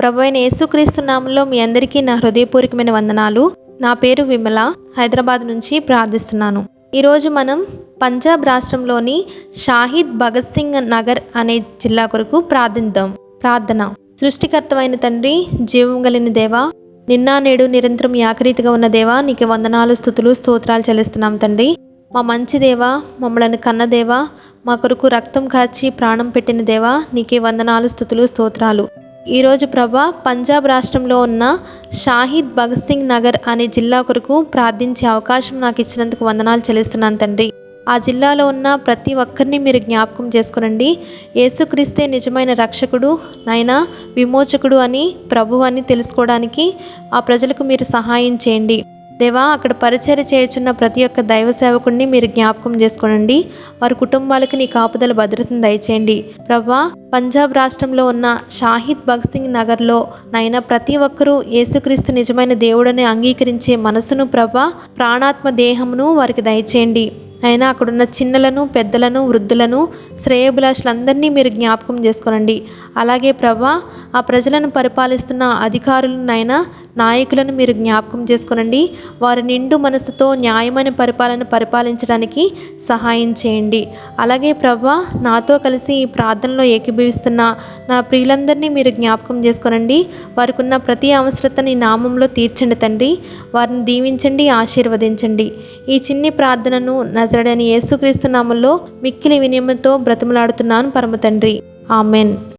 ప్రభు అయిన యేసుక్రీస్తు నామంలో మీ అందరికీ నా హృదయపూర్వకమైన వందనాలు. నా పేరు విమల. హైదరాబాద్ నుంచి ప్రార్థిస్తున్నాను. ఈరోజు మనం పంజాబ్ రాష్ట్రంలోని షాహిద్ భగత్ సింగ్ నగర్ అనే జిల్లా కొరకు ప్రార్థిద్దాం. ప్రార్థన. సృష్టికర్తమైన తండ్రి జీవం కలిగిన దేవా నిన్న నేడు నిరంతరం యాకరీతిగా ఉన్న దేవా నీకు వందనాలు స్థుతులు స్తోత్రాలు చెల్లిస్తున్నాం తండ్రి. మా మంచి దేవా మమ్మలను కన్న దేవా మా కొరకు రక్తం కాచి ప్రాణం పెట్టిన దేవా నీకే వందనాలు స్థుతులు స్తోత్రాలు. ఈరోజు ప్రభా పంజాబ్ రాష్ట్రంలో ఉన్న షాహిద్ భగత్ సింగ్ నగర్ అనే జిల్లా కొరకు ప్రార్థించే అవకాశం నాకు ఇచ్చినందుకు వందనాలు చెల్లిస్తున్నాను తండ్రి. ఆ జిల్లాలో ఉన్న ప్రతి ఒక్కరిని మీరు జ్ఞాపకం చేసుకునండి. యేసుక్రీస్తే నిజమైన రక్షకుడు నాయన విమోచకుడు అని ప్రభు అని తెలుసుకోవడానికి ఆ ప్రజలకు మీరు సహాయం చేయండి. దేవా అక్కడ పరిచర్య చేయుచున్న ప్రతి ఒక్క దైవ సేవకుడిని మీరు జ్ఞాపకం చేసుకోనండి. వారి కుటుంబాలకు నీ కాపుదల భద్రతను దయచేయండి. ప్రభా పంజాబ్ రాష్ట్రంలో ఉన్న షాహిద్ భగత్ సింగ్ నగర్లో నైనా ప్రతి ఒక్కరూ యేసుక్రీస్తు నిజమైన దేవుడని అంగీకరించే మనసును ప్రభా ప్రాణాత్మ దేహమును వారికి దయచేయండి. అయినా అక్కడున్న చిన్నలను పెద్దలను వృద్ధులను శ్రేయభిలాషులందరినీ మీరు జ్ఞాపకం చేసుకోనండి. అలాగే ప్రభా ఆ ప్రజలను పరిపాలిస్తున్న అధికారులనైనా నాయకులను మీరు జ్ఞాపకం చేసుకోనండి. వారి నిండు మనసుతో న్యాయమైన పరిపాలన పరిపాలించడానికి సహాయం చేయండి. అలాగే ప్రభా నాతో కలిసి ఈ ప్రార్థనలో ఏకీభవిస్తున్న నా ప్రియులందరినీ మీరు జ్ఞాపకం చేసుకోనండి. వారికి ఉన్న ప్రతి అవసరతని నామంలో తీర్చండి తండ్రి. వారిని దీవించండి ఆశీర్వదించండి. ఈ చిన్ని ప్రార్థనను నజరడని యేసుక్రీస్తు నామంలో మిక్కిలి వినియమంతో బ్రతిమలాడుతున్నాను పరమ తండ్రి ఆమెన్.